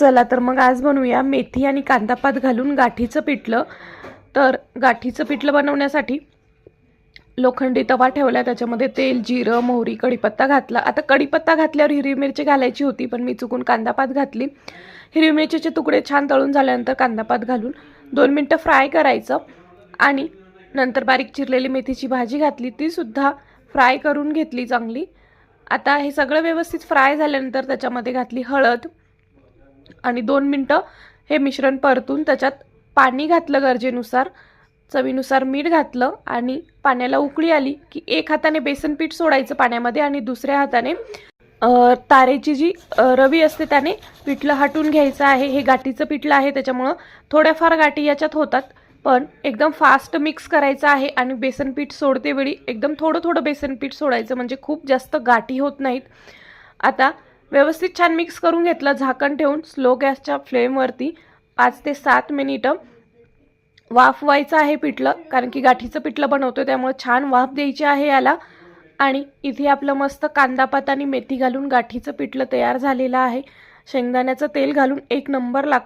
चला तर मग आज बनवूया मेथी आणि कांदापात घालून गाठीचं पिठलं. तर गाठीचं पिठलं बनवण्यासाठी लोखंडी तवा ठेवला त्याच्यामध्ये तेल जिरं मोहरी कढीपत्ता घातला. आता कढीपत्ता घातल्यावर हिरवी मिरची घालायची होती पण मी चुकून कांदापात घातली. हिरवी मिरचीचे तुकडे छान तळून झाल्यानंतर कांदापात घालून दोन मिनटं फ्राय करायचं आणि नंतर बारीक चिरलेली मेथीची भाजी घातली. तीसुद्धा फ्राय करून घेतली चांगली. आता हे सगळं व्यवस्थित फ्राय झाल्यानंतर त्याच्यामध्ये घातली हळद आणि दोन मिनटं हे मिश्रण परतून त्याच्यात पाणी घातलं गरजेनुसार चवीनुसार मीठ घातलं आणि पाण्याला उकळी आली की एक हाताने बेसन पीठ सोडायचं पाण्यामध्ये आणि दुसऱ्या हाताने तारेची जी रवी असते त्याने पिठलं हटून घ्यायचं आहे. हे गाठीचं पिठलं आहे त्याच्यामुळं थोड्याफार गाठी याच्यात होतात पण एकदम फास्ट मिक्स करायचं आहे आणि बेसन पीठ सोडते वेळी एकदम थोडं थोडं बेसन पीठ सोडायचं म्हणजे खूप जास्त गाठी होत नाहीत. आता व्यवस्थित छान मिक्स करून घेतलं झाकण ठेवून स्लो गॅसच्या फ्लेमवरती पाच ते सात मिनिटं वाफ व्हायचं आहे पिठलं कारण की गाठीचं पिठलं बनवतो त्यामुळे छान वाफ द्यायची आहे याला. आणि इथे आपलं मस्त कांदापात आणि मेथी घालून गाठीचं पिठलं तयार झालेलं आहे. शेंगदाण्याचं तेल घालून एक नंबर लाग